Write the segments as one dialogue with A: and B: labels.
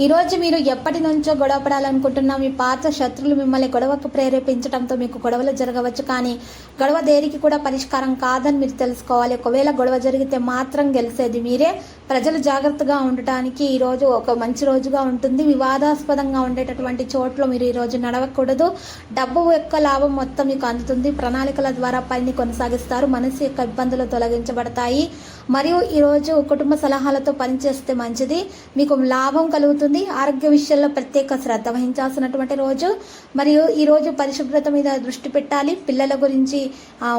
A: ఈరోజు మీరు ఎప్పటి నుంచో గొడవపడాలనుకుంటున్న మీ పాత శత్రులు మిమ్మల్ని గొడవకు ప్రేరేపించడంతో మీకు గొడవలు జరగవచ్చు. కానీ గొడవ దేనికి కూడా పరిష్కారం కాదని మీరు తెలుసుకోవాలి. ఒకవేళ గొడవ జరిగితే మాత్రం గెలిచేది మీరే. ప్రజలు జాగ్రత్తగా ఉండటానికి ఈరోజు ఒక మంచి రోజుగా ఉంటుంది. వివాదాస్పదంగా ఉండేటటువంటి చోట్ల మీరు ఈ రోజు నడవకూడదు. డబ్బు యొక్క లాభం మొత్తం మీకు అందుతుంది. ప్రణాళికల ద్వారా పనిని కొనసాగిస్తారు. మనసు యొక్క ఇబ్బందులు తొలగించబడతాయి. మరియు ఈరోజు కుటుంబ సలహాలతో పనిచేస్తే మంచిది. మీకు లాభం కలుగుతుంది. ఆరోగ్య విషయంలో ప్రత్యేక శ్రద్ధ వహించాల్సినటువంటి రోజు. మరియు ఈ రోజు పరిశుభ్రత మీద దృష్టి పెట్టాలి. పిల్లల గురించి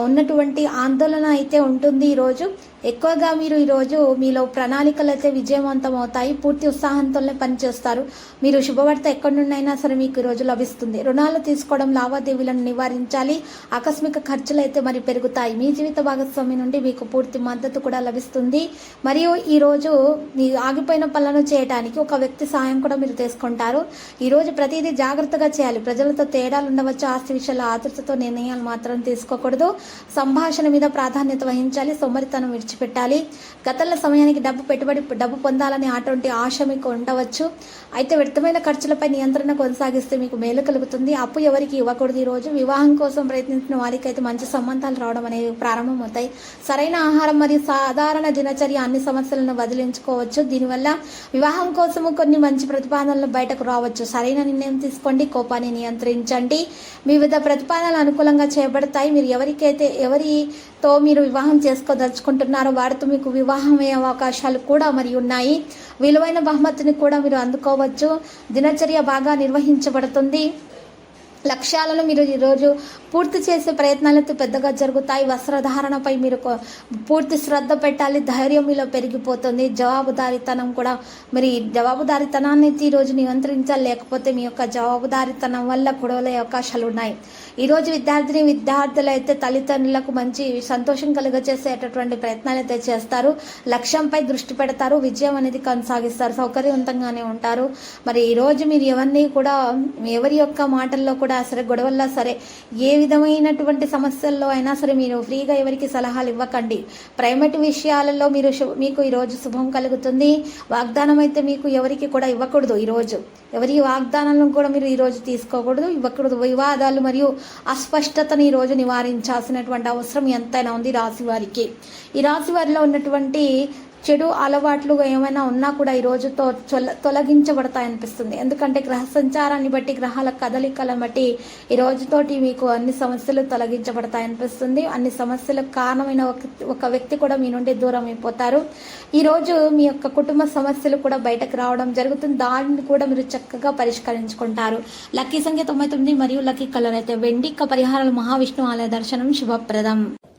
A: ఉన్నటువంటి ఆందోళన అయితే ఉంటుంది ఈ రోజు. ఎక్కువగా మీరు ఈరోజు మీలో ప్రణాళికలు అయితే విజయవంతం అవుతాయి పూర్తి ఉత్సాహంతోనే పనిచేస్తారు. మీరు శుభవార్త ఎక్కడి నుండైనా సరే మీకు ఈ రోజు లభిస్తుంది. రుణాలు తీసుకోవడం లావాదేవీలను నివారించాలి. ఆకస్మిక ఖర్చులు అయితే మరి పెరుగుతాయి. మీ జీవిత భాగస్వామి నుండి మీకు పూర్తి మద్దతు కూడా లభిస్తుంది. మరియు ఈ రోజు మీ ఆగిపోయిన పనులను చేయడానికి ఒక వ్యక్తి సాయం కూడా మీరు తీసుకుంటారు. ఈరోజు ప్రతిదీ జాగ్రత్తగా చేయాలి. ప్రజలతో తేడాలు ఉండవచ్చు ఆస్తి విషయాల ఆతృతతో నిర్ణయాలు మాత్రం తీసుకోకూడదు. సంభాషణ మీద ప్రాధాన్యత వహించాలి సొమ్మరితనం విడిచిపెట్టాలి. గతంలో సమయానికి డబ్బు పెట్టుబడి డబ్బు పొందాలనే అటువంటి ఆశ మీకు ఉండవచ్చు. అయితే వ్యర్థమైన ఖర్చులపై నియంత్రణ కొనసాగిస్తే మీకు మేలు కలుగుతుంది. అప్పు ఎవరికి ఇవ్వకూడదు. ఈ రోజు వివాహం కోసం ప్రయత్నించిన వారికి అయితే మంచి సంబంధాలు రావడం అనేవి ప్రారంభమవుతాయి. సరైన ఆహారం మరియు సాధారణ దినచర్య అన్ని సమస్యలను వదిలించుకోవచ్చు. దీనివల్ల వివాహం కోసము కొన్ని మంచి ప్రతిపాదనలు బయటకు రావచ్చు. సరైన నిర్ణయం తీసుకోండి కోపాన్ని నియంత్రించండి. వివిధ ప్రతిపాదనలు అనుకూలంగా చేయబడతాయి మీరు ఎవరికైతే ఎవరితో మీరు వివాహం చేసుకోదలుచుకుంటున్నారో వారితో మీకు వివాహం అయ్యే అవకాశాలు కూడా మరి ఉన్నాయి. విలువైన బహుమతిని కూడా మీరు అందుకోవచ్చు. దినచర్య బాగా నిర్వహించబడుతుంది. లక్ష్యాలను మీరు ఈరోజు పూర్తి చేసే ప్రయత్నాలతో పెద్దగా జరుగుతాయి. వస్త్రధారణపై మీరు పూర్తి శ్రద్ధ పెట్టాలి. ధైర్యం మీలో పెరిగిపోతుంది. జవాబుదారీతనం కూడా మరి జవాబుదారీతనాన్ని ఈరోజు నియంత్రించాలి. లేకపోతే మీ యొక్క జవాబుదారీతనం వల్ల గొడవలయ్యే అవకాశాలు ఉన్నాయి. ఈరోజు విద్యార్థిని విద్యార్థులు అయితే తల్లిదండ్రులకు మంచి సంతోషం కలుగజేసేటటువంటి ప్రయత్నాలు అయితే చేస్తారు. లక్ష్యంపై దృష్టి పెడతారు. విజయం అనేది కొనసాగిస్తారు. సౌకర్యవంతంగానే ఉంటారు. మరి ఈరోజు మీరు ఎవరిని కూడా ఎవరి యొక్క మాటల్లో కూడా సరే గొడవల్లో సరే ఏ విధమైనటువంటి సమస్యల్లో అయినా సరే మీరు ఫ్రీగా ఎవరికి సలహాలు ఇవ్వకండి. ప్రైవేట్ విషయాలలో మీరు మీకు ఈరోజు శుభం కలుగుతుంది. వాగ్దానం అయితే మీకు ఎవరికి కూడా ఇవ్వకూడదు ఈరోజు ఎవరి వాగ్దానాలను కూడా మీరు ఈరోజు తీసుకోకూడదు ఇవ్వకూడదు. వివాదాలు మరియు అస్పష్టతను ఈరోజు నివారించాల్సినటువంటి అవసరం ఎంతైనా ఉంది రాశి వారికి. ఈ రాశి వారిలో ఉన్నటువంటి చెడు అలవాట్లు ఏమైనా ఉన్నా కూడా ఈ రోజుతో తొల తొలగించబడతాయి అనిపిస్తుంది. ఎందుకంటే గ్రహ సంచారాన్ని బట్టి గ్రహాల కదలికలను బట్టి ఈ రోజుతోటి మీకు అన్ని సమస్యలు తొలగించబడతాయి అనిపిస్తుంది. అన్ని సమస్యలకు కారణమైన ఒక వ్యక్తి కూడా మీ నుండి దూరం అయిపోతారు. ఈ రోజు మీ యొక్క కుటుంబ సమస్యలు కూడా బయటకు రావడం జరుగుతుంది. దానిని కూడా మీరు చక్కగా పరిష్కరించుకుంటారు. లక్కీ సంఖ్య తొంభై తొమ్మిది మరియు లక్కీ కలర్ అయితే వెండి. పరిహారాలు మహావిష్ణు ఆలయ దర్శనం శుభప్రదం.